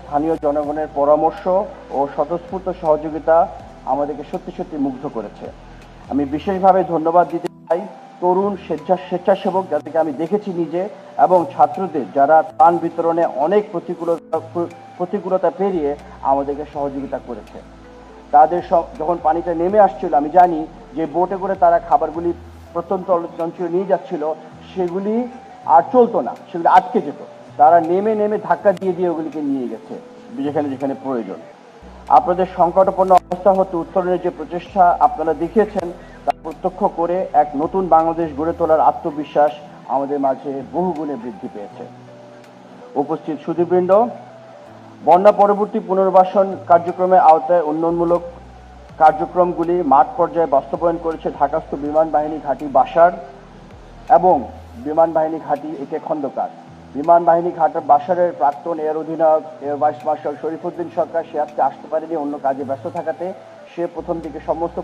স্থানীয় জনগণের পরামর্শ ও স্বতঃস্ফূর্ত সহযোগিতা আমাদেরকে সত্যি সত্যি মুগ্ধ করেছে। আমি বিশেষভাবে ধন্যবাদ দিতে চাই তরুণ স্বেচ্ছা স্বেচ্ছাসেবক যাদেরকে আমি দেখেছি নিজে এবং ছাত্রদের যারা ত্রাণ বিতরণে অনেক প্রতিকূলতা প্রতিকূলতা পেরিয়ে আমাদেরকে সহযোগিতা করেছে। তাদের সব যখন পানিটা নেমে আসছিল, আমি জানি যে বোটে করে তারা খাবারগুলি প্রত্যন্ত অঞ্চলে নিয়ে যাচ্ছিল, সেগুলি আর চলতো না, সেগুলি আটকে যেত। তারা নেমে নেমে ধাক্কা দিয়ে দিয়ে ওগুলিকে নিয়ে গেছে, যেখানে যেখানে প্রয়োজন। আপনাদের সংকটপূর্ণ অবস্থা হতে উত্তরণের যে প্রচেষ্টা আপনারা দেখিয়েছেন, তা প্রত্যক্ষ করে এক নতুন বাংলাদেশ গড়ে তোলার আত্মবিশ্বাস আমাদের মাঝে বহুগুণে বৃদ্ধি পেয়েছে। উপস্থিত সুধীবৃন্দ বন্যা পরবর্তী পুনর্বাসন কার্যক্রমের আওতায় উন্নয়নমূলক কার্যক্রমগুলি মাঠ পর্যায়ে বাস্তবায়ন করেছে ঢাকাস্থ বিমান বাহিনী ঘাঁটি বাসার এবং বিমান বাহিনী ঘাঁটি একে খন্দকার। বিমান বাহিনী ঘাটার বাসারের প্রাক্তন এয়ার অধিনায়ক, air vice marshal Sharifuddin Sarkar সে আজকে আসতে পারেনি অন্য কাজে ব্যস্ত থাকাতে। সে প্রথম দিকে সমস্ত